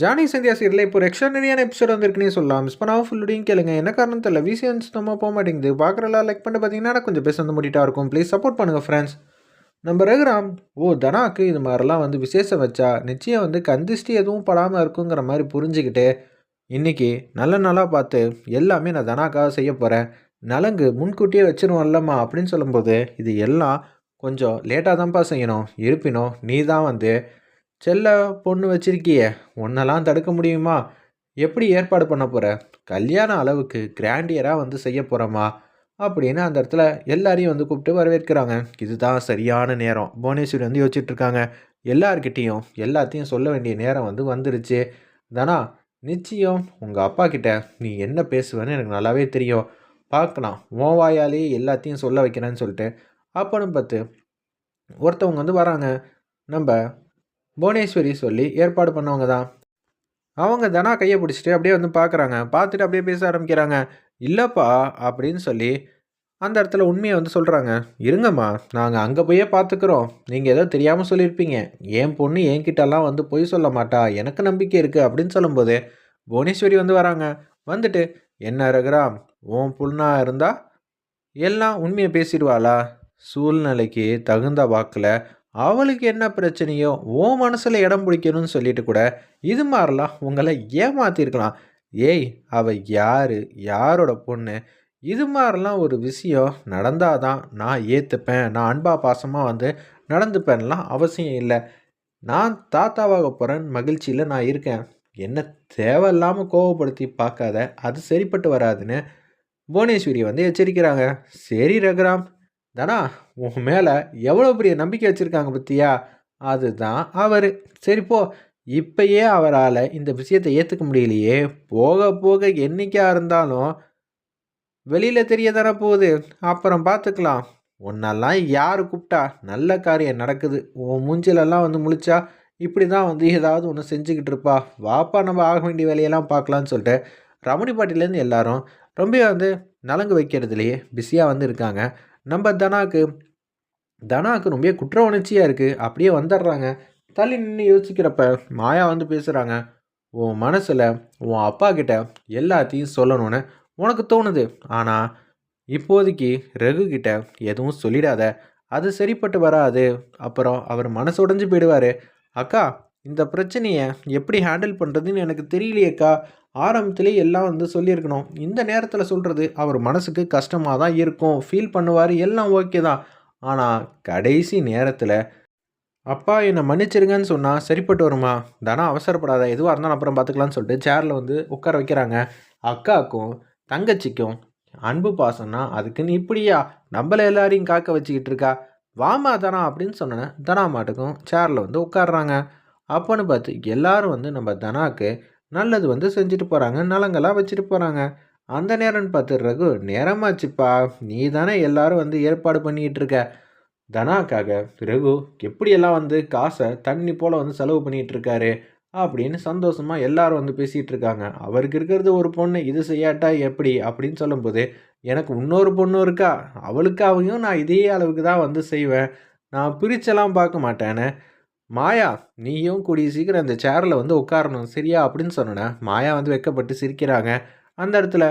Johnny Sandhya சீரில் இப்போ ஒரு எக்ஸ்ட்ரானரியான episode வந்திருக்குன்னே சொல்லலாம். மிஸ் பண்ணாமல் ஃபுல்லுடையும் கேளுங்க. என்ன காரணம் தெரியல? விசியன்ஸ் நம்ம போக மாட்டேங்குது. பார்க்குறலாம் லைக் பண்ணி பார்த்தீங்கன்னா கொஞ்சம் பேச வந்து முடிட்டா இருக்கும். ப்ளீஸ் சப்போர்ட் பண்ணுங்கள் ஃப்ரெண்ட்ஸ் நம்ம ரகுராம் ஓ தனாக்கு இது மாதிரிலாம் வந்து விசேஷம் வச்சா நிச்சயம் வந்து கந்திஷ்டி எதுவும் படாமல் இருக்குங்கிற மாதிரி புரிஞ்சுக்கிட்டு இன்றைக்கி நல்ல நாளாக பார்த்து எல்லாமே நான் தனாக்காக செய்ய போகிறேன் நலங்கு முன்கூட்டியே வச்சிருவோம்லம்மா அப்படின்னு சொல்லும்போது இது எல்லாம் கொஞ்சம் லேட்டாக தான்ப்பா செய்யணும். இருப்பினும் நீ தான் வந்து செல்ல பொண்ணு வச்சிருக்கியே உன்னெல்லாம் தடுக்க முடியுமா? எப்படி ஏற்பாடு பண்ண போகிற கல்யாண அளவுக்கு கிராண்டியராக வந்து செய்ய போகிறோமா அப்படின்னு அந்த இடத்துல எல்லாரையும் வந்து கூப்பிட்டு வரவேற்கிறாங்க. இதுதான் சரியான நேரம். புவனேஸ்வரி வந்து யோசிச்சுட்டு இருக்காங்க எல்லார்கிட்டேயும் எல்லாத்தையும் சொல்ல வேண்டிய நேரம் வந்து வந்துருச்சு. தானா நிச்சயம் உங்கள் அப்பா கிட்ட நீ என்ன பேசுவேன்னு எனக்கு நல்லாவே தெரியும். பார்க்கலாம் உன் வாயாலே எல்லாத்தையும் சொல்ல வைக்கிறேன்னு சொல்லிட்டு அப்பன்னு பார்த்து ஒருத்தவங்க வந்து வராங்க. நம்ம புவனேஸ்வரி சொல்லி ஏற்பாடு பண்ணவங்க தான். அவங்க தனா கையை பிடிச்சிட்டு அப்படியே வந்து பார்க்குறாங்க. பார்த்துட்டு அப்படியே பேச ஆரம்பிக்கிறாங்க. இல்லைப்பா அப்படின்னு சொல்லி அந்த இடத்துல உண்மையை வந்து சொல்கிறாங்க இருங்கம்மா நாங்கள் அங்கே போயே பார்த்துக்குறோம். நீங்கள் ஏதோ தெரியாமல் சொல்லியிருப்பீங்க. என் பொண்ணு என்கிட்டலாம் வந்து பொய் சொல்ல மாட்டா. எனக்கு நம்பிக்கை இருக்குது அப்படின்னு சொல்லும்போது புவனேஸ்வரி வந்து வராங்க. வந்துட்டு என்ன ரகுராம் உன் புண்ணா இருந்தால் எல்லாம் உண்மையை பேசிடுவாளா? சூழ்நிலைக்கு தகுந்த வாக்கில் அவளுக்கு என்ன பிரச்சனையோ ஓ மனசில் இடம் பிடிக்கணும்னு சொல்லிட்டு கூட இது மாதிரிலாம் உங்களை ஏமாத்திருக்கலாம். ஏய் அவள் யார்? யாரோட பொண்ணு? இது மாதிரிலாம் ஒரு விஷயம் நடந்தால் தான் நான் ஏற்றுப்பேன் நான் அன்பா பாசமாக வந்து நடந்துப்பேன்லாம் அவசியம் இல்லை. நான் தாத்தாவாக போகிறேன் மகிழ்ச்சியில் நான் இருக்கேன். என்ன தேவையில்லாமல் கோவப்படுத்தி பார்க்காத. அது சரிப்பட்டு வராதுன்னு புவனேஸ்வரி வந்து எச்சரிக்கிறாங்க. சரி ரகுராம் தானா உன் மேலே எவ்வளோ பெரிய நம்பிக்கை வச்சுருக்காங்க பத்தியா? அதுதான் அவர். சரி போ. இப்பயே அவரால் இந்த விஷயத்தை ஏற்றுக்க முடியலையே. போக போக என்றைக்காக இருந்தாலும் வெளியில் தெரிய தானே போகுது. அப்புறம் பார்த்துக்கலாம் உன்னெல்லாம் யார் கூப்பிட்டா நல்ல காரியம் நடக்குது. உன் மூஞ்சிலெல்லாம் வந்து முழிச்சா இப்படி தான் வந்து ஏதாவது ஒன்று செஞ்சுக்கிட்டு இருப்பா. வாப்பா நம்ம ஆக வேண்டிய வேலையெல்லாம் பார்க்கலான்னு சொல்லிட்டு ரமணி பாட்டிலேருந்து எல்லாரும் ரொம்ப வந்து நலங்கு வைக்கிறதுலையே பிஸியாக வந்து இருக்காங்க. நம்ம தனாக்கு தனாக்கு ரொம்ப குற்ற உணர்ச்சியாக இருக்குது அப்படியே வந்துடுறாங்க. தள்ளி நின்று யோசிக்கிறப்ப மாயா வந்து பேசுகிறாங்க உன் மனசில் உன் அப்பா கிட்ட எல்லாத்தையும் சொல்லணும்னு உனக்கு தோணுது. ஆனால் இப்போதைக்கு ரகு கிட்ட எதுவும் சொல்லிடாத. அது சரிப்பட்டு வராது. அப்புறம் அவர் மனசு உடஞ்சி போயிடுவார். அக்கா இந்த பிரச்சனையை எப்படி ஹேண்டில் பண்ணுறதுன்னு எனக்கு தெரியலையேக்கா ஆரம்பத்திலே எல்லாம் வந்து சொல்லியிருக்கணும். இந்த நேரத்தில் சொல்கிறது அவர் மனசுக்கு கஷ்டமாக தான் இருக்கும். ஃபீல் பண்ணுவார் எல்லாம் ஓகே தான். ஆனால் கடைசி நேரத்தில் அப்பா என்னை மன்னிச்சிருங்கன்னு சொன்னால் சரிப்பட்டு வருமா? தானா அவசரப்படாத. எதுவாக இருந்தாலும் அப்புறம் பார்த்துக்கலான்னு சொல்லிட்டு சேரில் வந்து உட்கார வைக்கிறாங்க. அக்காவுக்கும் தங்கச்சிக்கும் அன்பு பாசம்னா அதுக்குன்னு இப்படியா? நம்மள எல்லாரையும் காக்க வச்சுக்கிட்டு இருக்கா? வாமா தனா? அப்படின்னு சொன்னேன் தனா மாட்டுக்கும் சேரில் வந்து உட்காடுறாங்க அப்போன்னு பார்த்து எல்லாரும் வந்து நம்ம தனாக்கு நல்லது வந்து செஞ்சுட்டு போகிறாங்க நலங்களாக வச்சுட்டு போகிறாங்க அந்த நேரம்னு பார்த்து ரகு நேரமாச்சுப்பா. நீ தானே எல்லாரும் வந்து ஏற்பாடு பண்ணிக்கிட்டு இருக்க. தனாக்காக ரகு எப்படியெல்லாம் வந்து காசை தண்ணி போல் வந்து செலவு பண்ணிகிட்டு இருக்காரு? அப்படின்னு சந்தோஷமாக எல்லாரும் வந்து பேசிகிட்டு இருக்காங்க. அவருக்கு இருக்கிறது ஒரு பொண்ணு இது செய்யாட்டா எப்படி? அப்படின்னு சொல்லும்போது எனக்கு இன்னொரு பொண்ணு இருக்கா? அவளுக்காகவும் நான் இதே அளவுக்கு தான் வந்து செய்வேன். நான் பிரிச்செல்லாம் பார்க்க மாட்டேன்னு மாயா நீயும் கூடிய சீக்கிரம் அந்த சேரில் வந்து உட்காரணும். சரியா? அப்படின்னு சொன்னேன் மாயா வந்து வெக்கப்பட்டு சிரிக்கிறாங்க. அந்த இடத்துல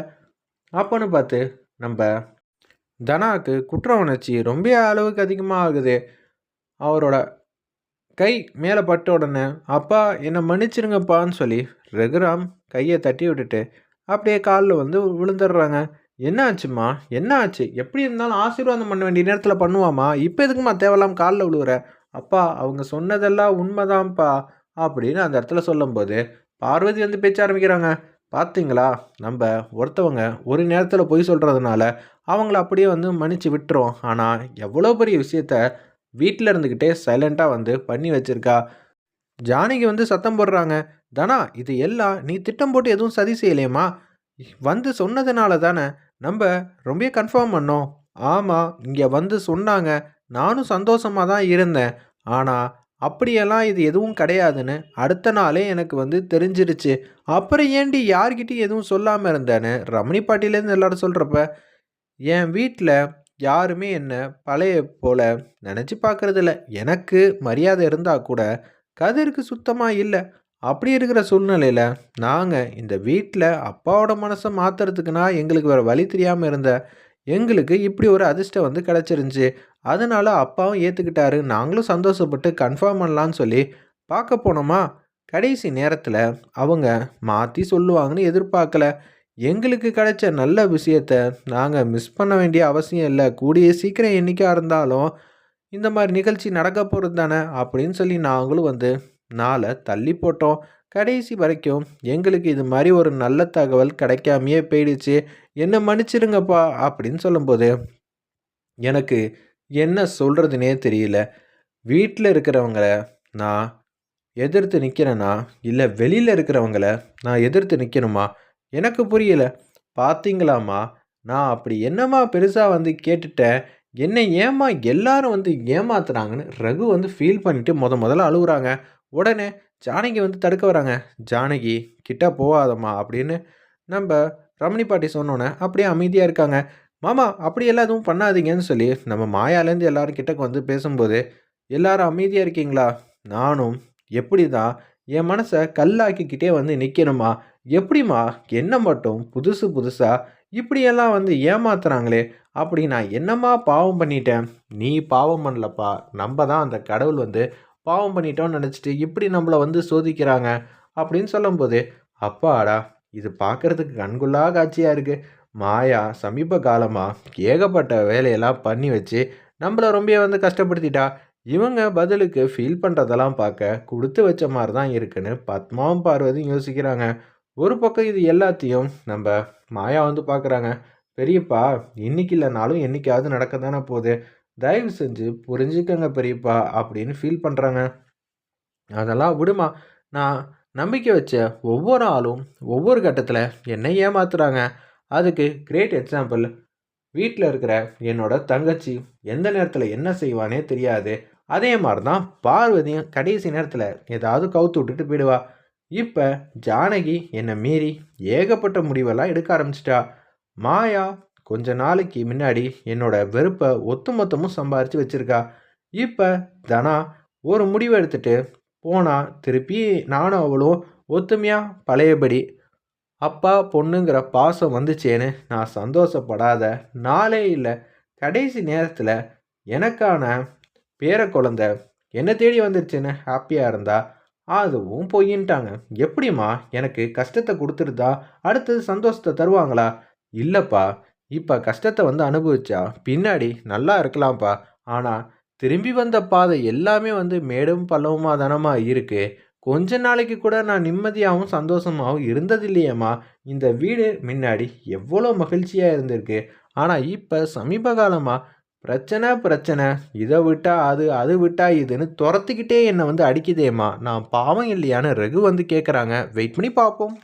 அப்போன்னு பார்த்து நம்ம தனாக்கு குற்ற உணர்ச்சி ரொம்ப அளவுக்கு அதிகமாக ஆகுது அவரோட கை மேலே பட்ட உடனே அப்பா என்னை மன்னிச்சிருங்கப்பான்னு சொல்லி ரகுராம் கையை தட்டி விட்டுட்டு அப்படியே காலில் வந்து விழுந்துடுறாங்க. என்ன ஆச்சுமா என்ன ஆச்சு எப்படி இருந்தாலும் ஆசீர்வாதம் பண்ண வேண்டிய நேரத்தில் பண்ணுவாமா இப்போ எதுக்குமா தேவையில்லாம காலில் விழுவுற? அப்பா அவங்க சொன்னதெல்லாம் உண்மைதான்ப்பா அப்படின்னு அந்த இடத்துல சொல்லும்போது பார்வதி வந்து பேச்ச ஆரம்பிக்கிறாங்க. பார்த்தீங்களா நம்ம ஒருத்தவங்க ஒரு நேரத்தில் பொய் சொல்கிறதுனால அவங்கள அப்படியே வந்து மன்னிச்சு விட்டுரும் ஆனால் எவ்வளோ பெரிய விஷயத்த வீட்டில் இருந்துக்கிட்டே சைலண்ட்டாக வந்து பண்ணி வச்சுருக்கா? ஜானகி வந்து சத்தம் போடுறாங்க. தனா இது எல்லாம் நீ திட்டம் போட்டு எதுவும் சதி செய்யலையம்மா? வந்து சொன்னதுனால தானே நம்ம ரொம்ப கன்ஃபார்ம் பண்ணோம். ஆமாம் இங்கே வந்து சொன்னாங்க. நானும் சந்தோஷமாக தான் இருந்தேன். ஆனால் அப்படியெல்லாம் இது எதுவும் கிடையாதுன்னு அடுத்த நாளே எனக்கு வந்து தெரிஞ்சிருச்சு. அப்புறம் ஏண்டி யார்கிட்டையும் எதுவும் சொல்லாமல் இருந்தேன்னு? ரமணி பாட்டிலேருந்து எல்லாரும் சொல்கிறப்ப என் வீட்டில் யாருமே என்னை பழைய போல் நினச்சி பார்க்குறதில்ல எனக்கு மரியாதை இருந்தால் கூட கதிருக்கு சுத்தமாக இல்லை. அப்படி இருக்கிற சூழ்நிலையில் நாங்கள் இந்த வீட்டில் அப்பாவோட மனசை மாற்றுறதுக்குனா எங்களுக்கு வேறு வழி தெரியாமல் இருந்த எங்களுக்கு இப்படி ஒரு அதிர்ஷ்டம் வந்து கிடச்சிருந்துச்சி. அதனால அப்பாவும் ஏற்றுக்கிட்டாரு நாங்களும் சந்தோஷப்பட்டு கன்ஃபார்ம் பண்ணலான்னு சொல்லி பார்க்க போனோமா? கடைசி நேரத்தில் அவங்க மாற்றி சொல்லுவாங்கன்னு எதிர்பார்க்கல. எங்களுக்கு கிடைச்ச நல்ல விஷயத்த நாங்கள் மிஸ் பண்ண வேண்டிய அவசியம் இல்லை. கூடிய சீக்கிரம் என்றைக்கா இருந்தாலும் இந்த மாதிரி நிகழ்ச்சி நடக்க போகிறது தானே? அப்படின்னு சொல்லி நாங்களும் வந்து நாளை தள்ளி போட்டோம். கடைசி வரைக்கும் எங்களுக்கு இது மாதிரி ஒரு நல்ல தகவல் கிடைக்காமையே போயிடுச்சு. என்ன மன்னிச்சிடுங்கப்பா அப்படின்னு சொல்லும்போது எனக்கு என்ன சொல்கிறதுனே தெரியல. வீட்டில் இருக்கிறவங்கள நான் எதிர்த்து நிற்கிறேன்னா இல்லை வெளியில் இருக்கிறவங்கள நான் எதிர்த்து நிற்கணுமா எனக்கு புரியல. பார்த்தீங்களாம்மா நான் அப்படி என்னம்மா பெருசாக வந்து கேட்டுட்டேன். என்னை ஏம்மா எல்லாரும் வந்து ஏமாத்துறாங்கன்னு ரகு வந்து ஃபீல் பண்ணிவிட்டு முத முதல்ல அழுகுறாங்க உடனே ஜானகி வந்து தடுக்க வராங்க. ஜானகி கிட்ட போகாதம்மா அப்படின்னு நம்ம ரமணி பாட்டி சொன்னோன்னே அப்படியே அமைதியாக இருக்காங்க. மாமா அப்படியெல்லாம் எதுவும் பண்ணாதீங்கன்னு சொல்லி நம்ம மாயாலேருந்து எல்லாரும் கிட்டக்கு வந்து பேசும்போது எல்லாரும் அமைதியாக இருக்கீங்களா? நானும். எப்படி தான் என் மனசை கல்லாக்கிக்கிட்டே வந்து நிற்கணுமா எப்படிம்மா? என்ன மட்டும்? புதுசு புதுசாக இப்படியெல்லாம் வந்து ஏமாத்துறாங்களே? அப்படி நான் என்னம்மா பாவம் பண்ணிட்டேன்? நீ பாவம் பண்ணலப்பா. நம்ம தான் அந்த கடவுள் வந்து பாவம் பண்ணிட்டோம்னு நினச்சிட்டு இப்படி நம்மளை வந்து சோதிக்கிறாங்க. அப்படின்னு சொல்லும்போது அப்பாடா! இது பார்க்குறதுக்கு கண்குள்ளா காட்சியாக இருக்குது மாயா சமீப காலமாக ஏகப்பட்ட வேலையெல்லாம் பண்ணி வச்சு நம்மளை ரொம்ப வந்து கஷ்டப்படுத்திட்டா. இவங்க பதிலுக்கு ஃபீல் பண்ணுறதெல்லாம் பார்க்க கொடுத்து வச்ச மாதிரி தான் இருக்குன்னு பத்மாவும் பார்வதியும் யோசிக்கிறாங்க. ஒரு பக்கம் இது எல்லாத்தையும் நம்ம மாயா வந்து பார்க்குறாங்க. பெரியப்பா இன்னைக்கு இல்லைனாலும் என்னைக்காவது நடக்க தானே போகுது. தயவு செஞ்சு புரிஞ்சுக்கங்க பெரியப்பா அப்படின்னு ஃபீல் பண்ணுறாங்க அதெல்லாம் விடுமா? நான் நம்பிக்கை வச்ச ஒவ்வொரு ஆளும் ஒவ்வொரு கட்டத்தில் என்னை ஏமாத்துறாங்க. அதுக்கு கிரேட் எக்ஸாம்பிள் வீட்டில் இருக்கிற என்னோட தங்கச்சி எந்த நேரத்தில் என்ன செய்வானே தெரியாது. அதே மாதிரி தான் பார்வதியும் கடைசி நேரத்தில் ஏதாவது கவுத்து விட்டுட்டு போயிடுவா. இப்போ ஜானகி என்னை மீறி ஏகப்பட்ட முடிவெல்லாம் எடுக்க ஆரம்பிச்சிட்டா. மாயா கொஞ்ச நாளைக்கு முன்னாடி என்னோட வெறுப்பை ஒத்துமொத்தமும் சம்பாரித்து வச்சுருக்கா. இப்போ தனா ஒரு முடிவு எடுத்துட்டு போனால் திருப்பி நானும் அவளும் ஒத்துமையாக பழையபடி அப்பா பொண்ணுங்கிற பாசம் வந்துச்சேன்னு நான் சந்தோஷப்படாத நாளே இல்லை. கடைசி நேரத்தில் எனக்கான பேர குழந்த என்னை தேடி வந்துருச்சுன்னு ஹாப்பியாக இருந்தா அதுவும் பொய்யின்ட்டாங்க எப்படிம்மா எனக்கு கஷ்டத்தை கொடுத்துருந்தா அடுத்தது சந்தோஷத்தை தருவாங்களா? இல்லைப்பா இப்போ கஷ்டத்தை வந்து அனுபவிச்சா பின்னாடி நல்லா இருக்கலாம்ப்பா. ஆனால் திரும்பி வந்த பாதை எல்லாமே வந்து மேடும் பள்ளவுமா தானமாக இருக்குது கொஞ்ச நாளைக்கு கூட நான் நிம்மதியாகவும் சந்தோஷமாகவும் இருந்ததில்லையேம்மா. இந்த வீடு முன்னாடி எவ்வளோ மகிழ்ச்சியாக இருந்திருக்கு. ஆனால் இப்போ சமீப காலமாக பிரச்சனை பிரச்சனை. இதை விட்டா அது அது விட்டா இதுன்னு துரத்துக்கிட்டே என்னை வந்து அடிக்குதேம்மா. நான் பாவம் இல்லையான்னு ரகு வந்து கேட்குறாங்க வெயிட் பண்ணி பார்ப்போம்